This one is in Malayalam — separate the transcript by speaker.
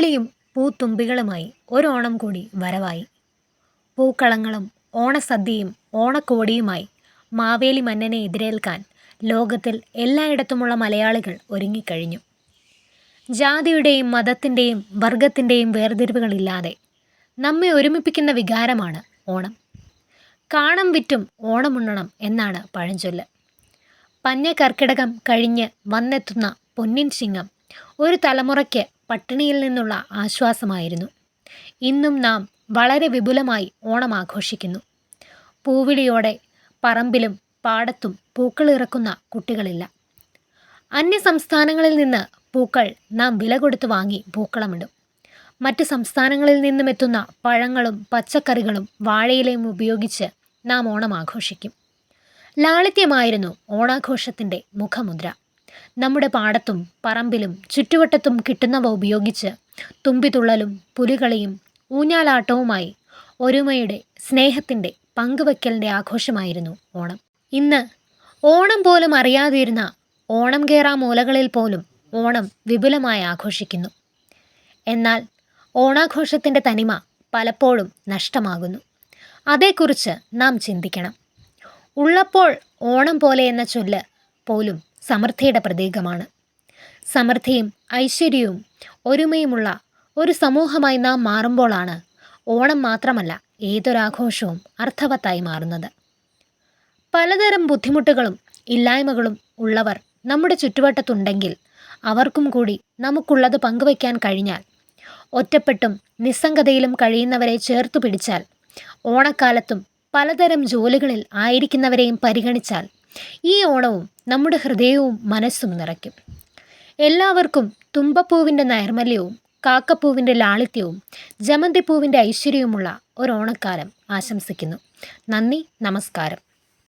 Speaker 1: പൂവിളിയും പൂത്തുമ്പികളുമായി ഒരോണം കൂടി വരവായി. പൂക്കളങ്ങളും ഓണസദ്യയും ഓണക്കോടിയുമായി മാവേലി മന്നനെ എതിരേൽക്കാൻ ലോകത്തിൽ എല്ലായിടത്തുമുള്ള മലയാളികൾ ഒരുങ്ങിക്കഴിഞ്ഞു. ജാതിയുടെയും മതത്തിന്റെയും വർഗത്തിന്റെയും വേർതിരിവുകളില്ലാതെ നമ്മെ ഒരുമിപ്പിക്കുന്ന വികാരമാണ് ഓണം. കാണം വിറ്റും ഓണമുണ്ണണം എന്നാണ് പഴഞ്ചൊല്ല്. പഞ്ഞ കർക്കിടകം കഴിഞ്ഞ് വന്നെത്തുന്ന പൊന്നിൻ ചിങ്ങം ഒരു തലമുറയ്ക്ക് പട്ടിണിയിൽ നിന്നുള്ള ആശ്വാസമായിരുന്നു. ഇന്നും നാം വളരെ വിപുലമായി ഓണം ആഘോഷിക്കുന്നു. പൂവിളിയോടെ പറമ്പിലും പാടത്തും പൂക്കളിറക്കുന്ന കുട്ടികളില്ല. അന്യ സംസ്ഥാനങ്ങളിൽ നിന്ന് പൂക്കൾ നാം വില കൊടുത്ത് വാങ്ങി പൂക്കളമിടും. മറ്റ് സംസ്ഥാനങ്ങളിൽ നിന്നും എത്തുന്ന പഴങ്ങളും പച്ചക്കറികളും വാഴയിലയും ഉപയോഗിച്ച് നാം ഓണം ആഘോഷിക്കും. ലാളിത്യമായിരുന്നു ഓണാഘോഷത്തിന്റെ മുഖമുദ്ര. നമ്മുടെ പാടത്തും പറമ്പിലും ചുറ്റുവട്ടത്തും കിട്ടുന്നവ ഉപയോഗിച്ച് തുമ്പിതുള്ളലും പുലികളിയും ഊഞ്ഞാലാട്ടവുമായി ഒരുമയുടെ സ്നേഹത്തിന്റെ പങ്കുവയ്ക്കലിന്റെ ആഘോഷമായിരുന്നു ഓണം. ഇന്ന് ഓണം പോലും അറിയാതിരുന്ന ഓണം കേറാ മൂലകളിൽ പോലും ഓണം വിപുലമായി ആഘോഷിക്കുന്നു. എന്നാൽ ഓണാഘോഷത്തിന്റെ തനിമ പലപ്പോഴും നഷ്ടമാകുന്നു. അതേക്കുറിച്ച് നാം ചിന്തിക്കണം. ഉള്ളപ്പോൾ ഓണം പോലെ എന്ന ചൊല്ല് പോലും സമൃദ്ധിയുടെ പ്രതീകമാണ്. സമൃദ്ധിയും ഐശ്വര്യവും ഒരുമയുമുള്ള ഒരു സമൂഹമായി നാം മാറുമ്പോഴാണ് ഓണം മാത്രമല്ല ഏതൊരാഘോഷവും അർത്ഥവത്തായി മാറുന്നത്. പലതരം ബുദ്ധിമുട്ടുകളും ഇല്ലായ്മകളും ഉള്ളവർ നമ്മുടെ ചുറ്റുവട്ടത്തുണ്ടെങ്കിൽ അവർക്കും കൂടി നമുക്കുള്ളത് പങ്കുവയ്ക്കാൻ കഴിഞ്ഞാൽ ഒറ്റപ്പെട്ടും നിസ്സംഗതയിലും കഴിയുന്നവരെ ചേർത്തു പിടിച്ചാൽ ഓണക്കാലത്തും പലതരം ജോലികളിൽ ആയിരിക്കുന്നവരെയും പരിഗണിച്ചാൽ ഈ ഓണവും നമ്മുടെ ഹൃദയവും മനസ്സും നിറയ്ക്കും. എല്ലാവർക്കും തുമ്പപ്പൂവിന്റെ നൈർമല്യവും കാക്കപ്പൂവിന്റെ ലാളിത്യവും ജമന്തിപ്പൂവിന്റെ ഐശ്വര്യവുമുള്ള ഒരു ഓണക്കാലം ആശംസിക്കുന്നു. നന്ദി നമസ്കാരം.